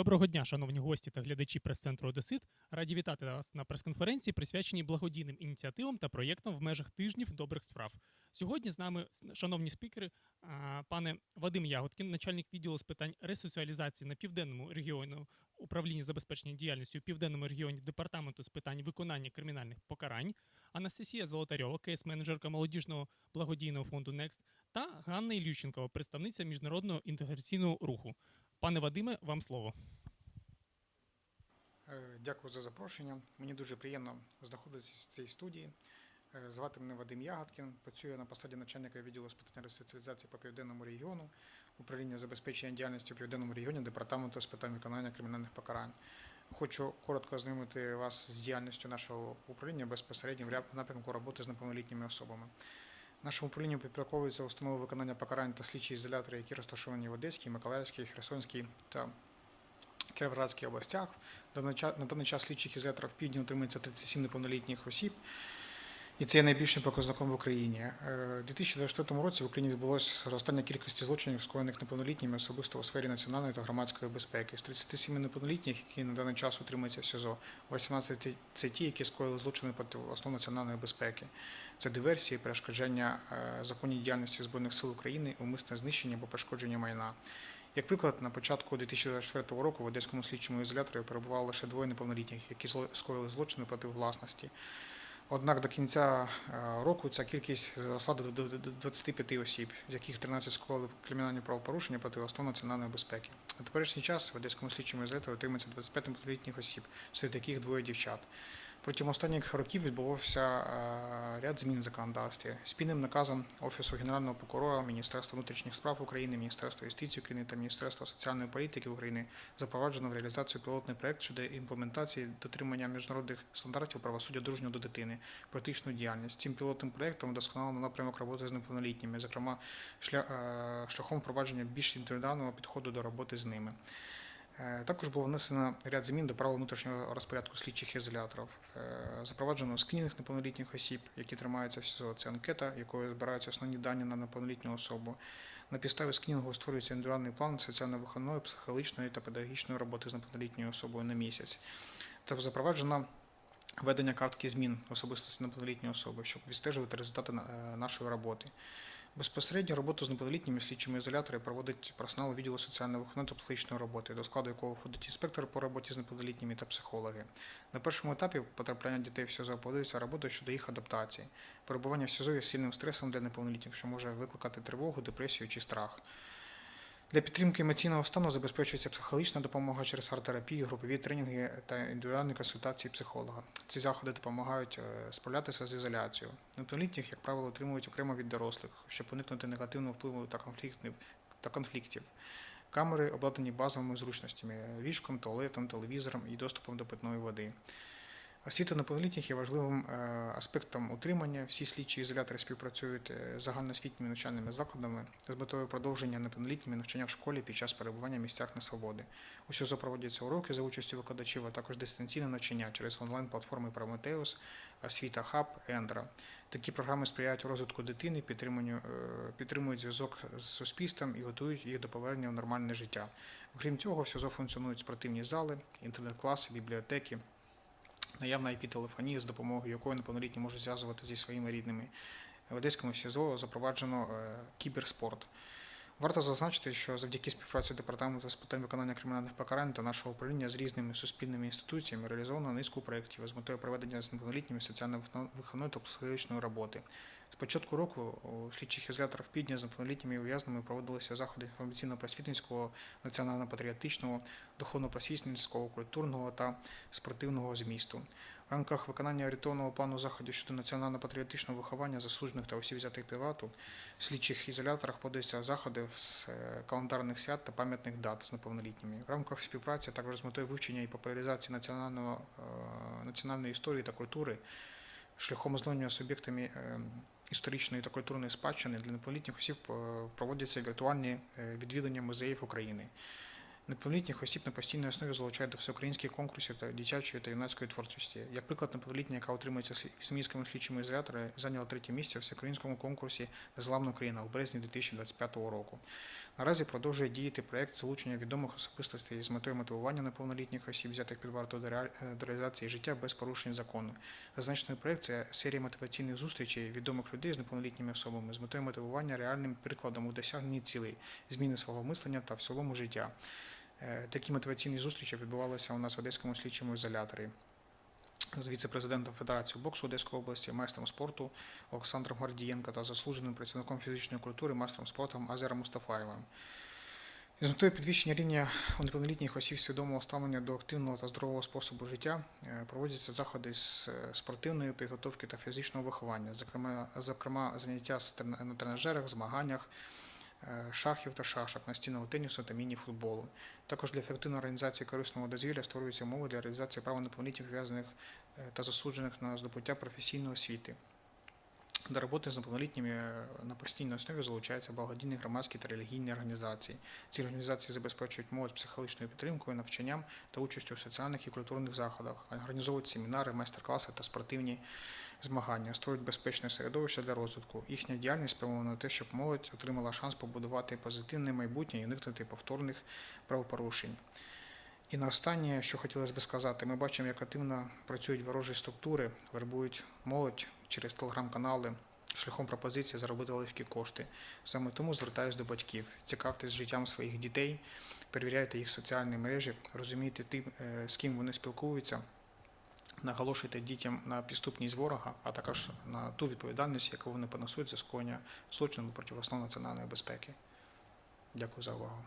Доброго дня, шановні гості та глядачі прес-центру Одесит. Раді вітати вас на прес-конференції, присвяченій благодійним ініціативам та проєктам в межах тижнів добрих справ. Сьогодні з нами, шановні спікери, пане Вадим Ягодкін, начальник відділу з питань ресоціалізації на південному регіону управління забезпечення діяльністю у південному регіоні департаменту з питань виконання кримінальних покарань, Анастасія Золотарьова, кейс-менеджерка молодіжного благодійного фонду Next, та Ганна Ілющенкова, представниця міжнародного інтеграційного руху. Пане Вадиме, вам слово. Е, Дякую за запрошення. Мені дуже приємно знаходитися в цій студії. Е, Звати мене Вадим Ягодкін. Працюю на посаді начальника відділу з питань ресоціалізації по південному регіону, управління забезпечення діяльності у південному регіоні департаменту з питань виконання кримінальних покарань. Хочу коротко ознайомити вас з діяльністю нашого управління безпосередньо в напрямку роботи з неповнолітніми особами. Нашому управлінню підпорядковуються установи виконання покарань та слідчі ізолятори, які розташовані в Одеській, Миколаївській, Херсонській та Кіровоградській областях. На даний час слідчих ізоляторів в півдні утримується 37 неповнолітніх осіб, і це є найбільшим показником в Україні. Е, У 2024 році в Україні відбулося зростання кількості злочинів, скоєних неповнолітніми особисто у сфері національної та громадської безпеки. З 37 неповнолітніх, які на даний час утримуються в СІЗО, 18 це ті, які скоїли злочини проти основ національної безпеки. Це диверсії, перешкоджання е, законній діяльності Збройних сил України, умисне знищення або пошкодження майна. Як приклад, на початку 2024 року в Одеському слідчому ізоляторі перебувало лише двоє неповнолітніх, які скоїли злочини проти власності. Однак до кінця е, року ця кількість зросла до до- до 25 осіб, з яких 13 склали кримінальні правопорушення проти основ національної безпеки. На теперішній час в Одеському слідчому ізоляторі отримується 25-літніх осіб, серед яких двоє дівчат. Протягом останніх років відбувався е, ряд змін в законодавстві. Спільним наказом Офісу Генерального прокурора, Міністерства внутрішніх справ України, Міністерства юстиції України та Міністерства соціальної політики України запроваджено в реалізацію пілотний проект щодо імплементації дотримання міжнародних стандартів правосуддя дружнього до дитини, практичну діяльність. Цим пілотним проектом вдосконалено напрямок роботи з неповнолітніми, зокрема е, шляхом впровадження більш індивідуального підходу до роботи з ними. Е, Також було внесено ряд змін до правил внутрішнього розпорядку слідчих ізоляторів. Е, Запроваджено скринінг неповнолітніх осіб, які тримаються в СІЗО. Це анкета, якою збираються основні дані на неповнолітню особу. На підставі скринінгу створюється індивідуальний план соціально-виховної, психологічної та педагогічної роботи з неповнолітньою особою на місяць. Та запроваджено ведення картки змін особистості неповнолітньої особи, щоб відстежувати результати е, нашої роботи. Безпосередньо роботу з неповнолітніми слідчими ізолятори проводить персонал відділу соціально-виховно-психологічної роботи, до складу якого входить інспектор по роботі з неповнолітніми та психологи. На першому етапі потрапляння дітей в СІЗО проводиться робота щодо їх адаптації. Перебування в СІЗО є сильним стресом для неповнолітніх, що може викликати тривогу, депресію чи страх. Для підтримки емоційного стану забезпечується психологічна допомога через арт-терапію, групові тренінги та індивідуальні консультації психолога. Ці заходи допомагають е, справлятися з ізоляцією. Неповнолітніх, як правило, отримують окремо від дорослих, щоб уникнути негативного впливу та конфліктів. Та конфліктів. Камери обладнані базовими зручностями ліжком, туалетом, телевізором і доступом до питної води. Освіта неповнолітніх є важливим е, аспектом утримання. Всі слідчі ізолятори співпрацюють е, з загальноосвітніми навчальними закладами з метою продовження неповнолітніми навчання в школі під час перебування в місцях несвободи. У СІЗО проводяться уроки за участю викладачів, а також дистанційне навчання через онлайн-платформи Прометеус, Освіта Хаб, Ендра. Такі програми сприяють розвитку дитини, е, підтримують зв'язок з суспільством і готують їх до повернення в нормальне життя. Окрім цього, в СІЗО функціонують спортивні зали, інтернет-класи, бібліотеки, наявна IP-телефонія, з допомогою якої неповнолітні можуть зв'язувати зі своїми рідними. В Одеському СІЗО запроваджено е, кіберспорт. Варто зазначити, що завдяки співпраці департаменту з питань виконання кримінальних покарань та нашого управління з різними суспільними інституціями реалізовано низку проєктів з метою проведення з неповнолітніми соціально-виховної та психологічної роботи. Початку року у слідчих ізоляторах Півдня з неповнолітніми ув'язненими проводилися заходи інформаційно-просвітницького, національно-патріотичного, духовно-просвітницького, культурного та спортивного змісту. В рамках виконання орієнтовного плану заходів щодо національно-патріотичного виховання засуджених та осіб взятих привату в слідчих ізоляторах подаються заходи з е, календарних свят та пам'ятних дат з неповнолітніми. В рамках співпраці також з метою вивчення і популяризації е, національної історії та культури шляхом ознайомлення суб'єктами е, історичної та культурної спадщини для неповнолітніх осіб е, проводяться віртуальні відвідування відвідання музеїв України. Неповнолітніх осіб на постійній основі залучають до всеукраїнських конкурсів та дитячої та юнацької творчості. Як приклад, неповнолітня, яка отримується в Смільському слідчому ізоляторі, зайняла третє місце в всеукраїнському конкурсі Незламна Україна у березні 2025 року. Наразі продовжує діяти проєкт залучення відомих особистостей з метою мотивування неповнолітніх осіб, взятих під варту до реалізації життя без порушень закону. Зазначений проєкт це серія мотиваційних зустрічей відомих людей з неповнолітніми особами з метою мотивування реальним прикладом у досягненні цілей, зміни свого мислення та в цілому життя. Е, Такі мотиваційні зустрічі відбувалися у нас в Одеському слідчому ізоляторі з віце-президентом Федерації боксу Одеської області, майстром спорту Олександром Гордієнко та заслуженим працівником фізичної культури, майстром спорту Азером Мустафаєвим. З метою підвищення рівня у неповнолітніх осіб свідомого ставлення до активного та здорового способу життя е, проводяться заходи з е, спортивної підготовки та фізичного виховання, зокрема, зокрема заняття на тренажерах, змаганнях, шахів та шашок, настільного тенісу та міні-футболу. Також для ефективної організації корисного дозвілля створюються умови для реалізації права неповнолітніх пов'язаних е, та засуджених на здобуття професійної освіти. До роботи з неповнолітніми е, на постійній основі залучаються благодійні громадські та релігійні організації. Ці організації забезпечують молодь психологічною підтримкою, навчанням та участю у соціальних і культурних заходах, організовують семінари, майстер-класи та спортивні змагання, створюють безпечне середовище для розвитку. Їхня діяльність спрямована на те, щоб молодь отримала шанс побудувати позитивне майбутнє і уникнути повторних правопорушень. І на останнє, що хотілося би сказати, ми бачимо, як активно працюють ворожі структури, вербують молодь через телеграм-канали шляхом пропозиції заробити легкі кошти. Саме тому звертаюся до батьків. Цікавтесь життям своїх дітей, перевіряйте їх соціальні мережі, розумійте тим, е, з ким вони спілкуються. Наголошуйте дітям на підступність ворога, а також на ту відповідальність, яку вони понесуть за скоєння злочину проти основ національної безпеки. Дякую за увагу.